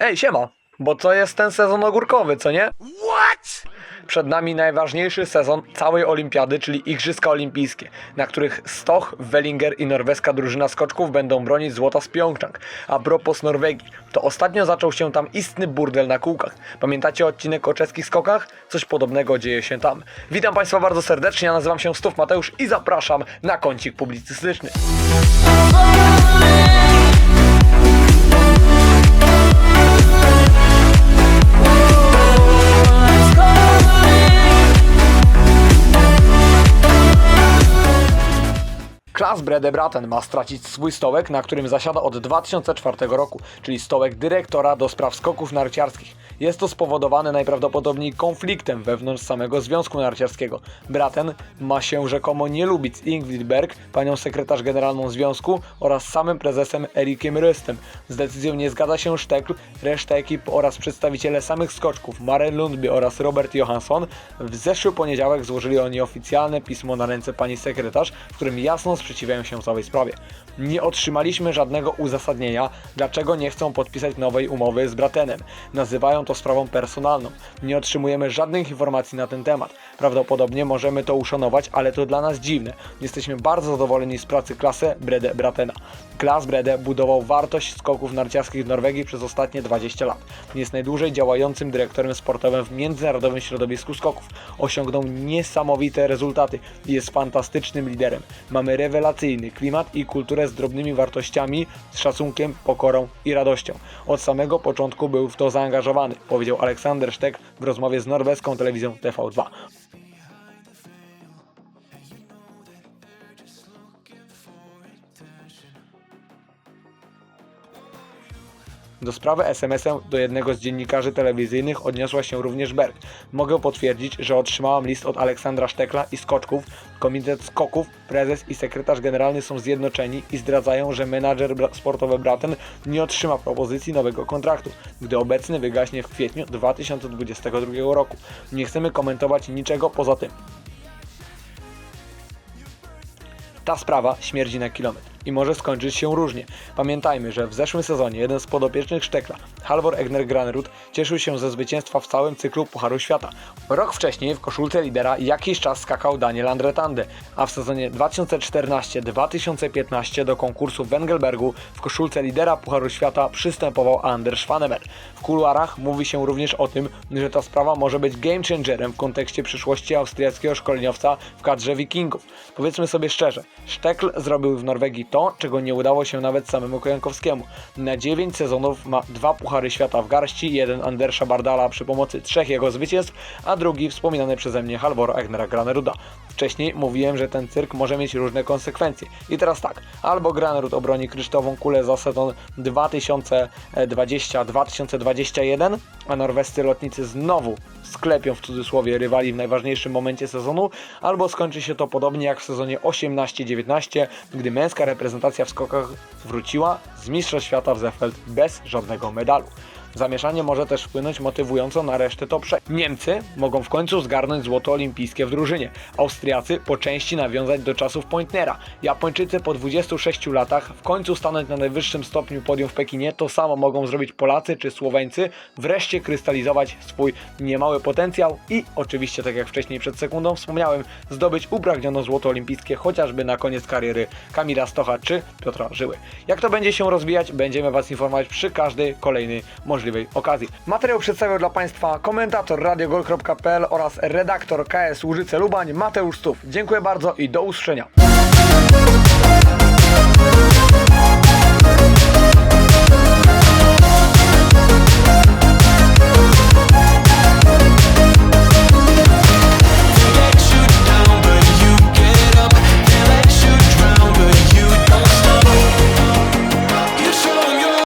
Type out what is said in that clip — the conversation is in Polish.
Ej, siema! Bo to jest ten sezon ogórkowy, co nie? What? Przed nami najważniejszy sezon całej olimpiady, czyli Igrzyska Olimpijskie, na których Stoch, Wellinger i norweska drużyna skoczków będą bronić złota z Pjongczang. A propos Norwegii, to ostatnio zaczął się tam istny burdel na kółkach. Pamiętacie odcinek o czeskich skokach? Coś podobnego dzieje się tam. Witam Państwa bardzo serdecznie, ja nazywam się Stów Mateusz i zapraszam na kącik publicystyczny. Klas Brede Braten ma stracić swój stołek, na którym zasiada od 2004 roku, czyli stołek dyrektora do spraw skoków narciarskich. Jest to spowodowane najprawdopodobniej konfliktem wewnątrz samego Związku Narciarskiego. Braten ma się rzekomo nie lubić z Ingrid Berg, panią sekretarz generalną Związku oraz samym prezesem Erikiem Rystem. Z decyzją nie zgadza się Sztekl, reszta ekip oraz przedstawiciele samych skoczków Maren Lundby oraz Robert Johansson. W zeszły poniedziałek złożyli oni oficjalne pismo na ręce pani sekretarz, w którym jasno sprzeciwiają się całej sprawie. Nie otrzymaliśmy żadnego uzasadnienia, dlaczego nie chcą podpisać nowej umowy z Bratenem. Nazywają to sprawą personalną. Nie otrzymujemy żadnych informacji na ten temat. Prawdopodobnie możemy to uszanować, ale to dla nas dziwne. Jesteśmy bardzo zadowoleni z pracy klasy Brede Bratena. Klas Brede budował wartość skoków narciarskich w Norwegii przez ostatnie 20 lat. Jest najdłużej działającym dyrektorem sportowym w międzynarodowym środowisku skoków. Osiągnął niesamowite rezultaty i jest fantastycznym liderem. Mamy rewelacyjny klimat i kulturę z drobnymi wartościami, z szacunkiem, pokorą i radością. Od samego początku był w to zaangażowany, powiedział Aleksander Sztek w rozmowie z norweską telewizją TV2. Do sprawy SMS-em do jednego z dziennikarzy telewizyjnych odniosła się również Berg. Mogę potwierdzić, że otrzymałam list od Aleksandra Sztekla i Skoczków. Komitet Skoków, prezes i sekretarz generalny są zjednoczeni i zdradzają, że menadżer sportowy Braten nie otrzyma propozycji nowego kontraktu, gdy obecny wygaśnie w kwietniu 2022 roku. Nie chcemy komentować niczego poza tym. Ta sprawa śmierdzi na kilometr i może skończyć się różnie. Pamiętajmy, że w zeszłym sezonie jeden z podopiecznych Sztekla, Halvor Egner Granerud, cieszył się ze zwycięstwa w całym cyklu Pucharu Świata. Rok wcześniej w koszulce lidera jakiś czas skakał Daniel Andretande, a w sezonie 2014-2015 do konkursu w Wengelbergu w koszulce lidera Pucharu Świata przystępował Anders Schwanemer. W kuluarach mówi się również o tym, że ta sprawa może być game changerem w kontekście przyszłości austriackiego szkoleniowca w kadrze Wikingów. Powiedzmy sobie szczerze, Sztekl zrobił w Norwegii to, czego nie udało się nawet samemu Kojankowskiemu. Na 9 sezonów ma dwa Puchary Świata w garści, jeden Andersa Bardala przy pomocy trzech jego zwycięstw, a drugi wspominany przeze mnie Halvor Egnera Graneruda. Wcześniej mówiłem, że ten cyrk może mieć różne konsekwencje. I teraz tak, albo Granerud obroni kryształową kulę za sezon 2020-2021, a norwescy lotnicy znowu sklepią w cudzysłowie rywali w najważniejszym momencie sezonu, albo skończy się to podobnie jak w sezonie 18-19, gdy męska reprezentacja w skokach wróciła z Mistrzostw Świata w Zefeld bez żadnego medalu. Zamieszanie może też wpłynąć motywująco na resztę top 6. Niemcy mogą w końcu zgarnąć złoto olimpijskie w drużynie. Austriacy po części nawiązać do czasów Pointnera. Japończycy po 26 latach w końcu stanąć na najwyższym stopniu podium w Pekinie. To samo mogą zrobić Polacy czy Słoweńcy. Wreszcie krystalizować swój niemały potencjał i oczywiście, tak jak wcześniej przed sekundą wspomniałem, zdobyć upragniono złoto olimpijskie chociażby na koniec kariery Kamila Stocha czy Piotra Żyły. Jak to będzie się rozwijać, będziemy Was informować przy każdej kolejnej możliwej okazji. Materiał przedstawiał dla Państwa komentator radiogol.pl oraz redaktor KS Łużyce Lubań Mateusz Stów. Dziękuję bardzo i do usłyszenia.